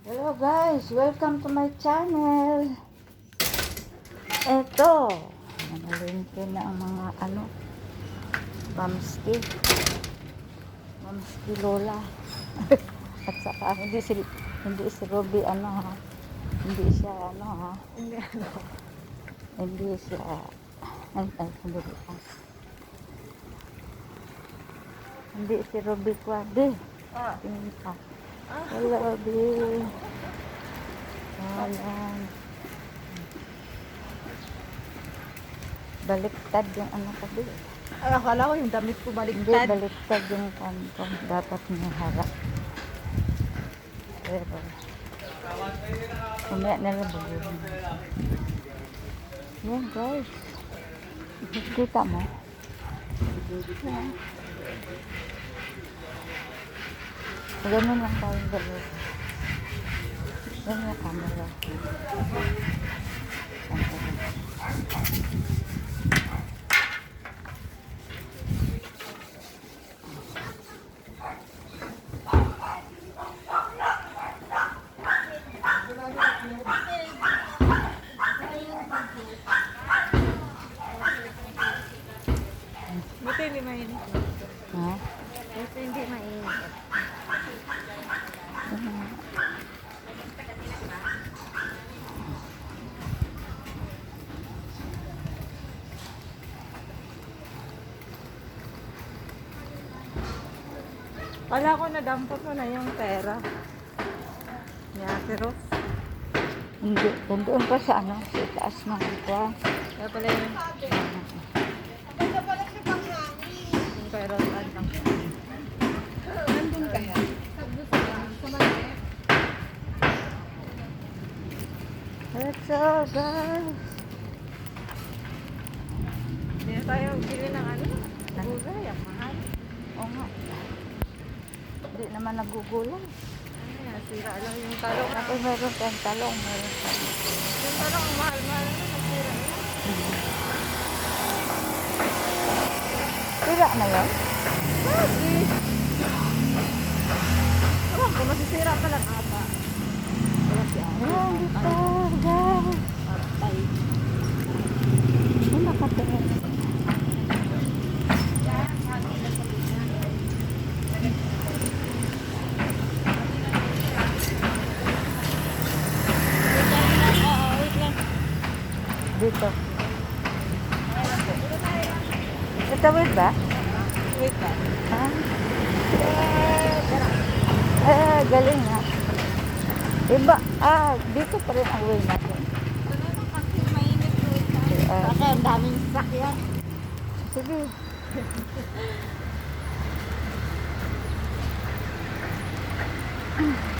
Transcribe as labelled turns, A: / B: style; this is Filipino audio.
A: Hello guys, welcome to my channel. Eto, namalingke na ang mga ano, mamski. Mamski Lola. At saka hindi si hindi si Ruby ano ha. Hindi siya ano ha. Hindi ano. Hindi siya ay, ay, hindi ah. Hindi si Ruby Quade.
B: Ah.
A: Tingin ka. Hello, Bi. Ayan. Baliktad yung ano ko, Bi.
B: Ay, akala ko yung damit ko
A: Hindi,
B: baliktad.
A: baliktad yung kanto. Dapat may harap. Pero, umaya na lang baguhin. Yan, guys. Kita mo? Yan. Ganun lang tayong dalawa. Yan yung camera. Camera.
B: Buti hindi mainit.
A: Ha?
B: Buti hindi mainit. Kala ko nadampot mo na yung pera. Ni Ate Ros.
A: Hindi. Doon pa sa ano, sa taas ng ito.
B: Kaya pala yung... Yung pera saan lang. Nandun kaya?
A: Let's go, guys.
B: Hindi na tayo bili ng ano? Nagugay, ang mahal.
A: Oo nga. Naman nagugulang.
B: Ano yan, sira lang yung talong.
A: Ako meron tayong talong, meron tayong...
B: Yung talong, mahal-mahal na, nasira na.
A: Sira na yun?
B: Lagi! Ewan ko, masisira pa lang ata. Wala si Ate.
A: Ayan, dito, guys.
B: Patay.
A: Ano nakatingin? Dito. Ito wait ba?
B: Wait lang.
A: Ha? Eh, galing ha. Iba, ah, dito pa rin ang way natin.
B: Kasi.
A: Ah,
B: ang daming sakyan.
A: sige.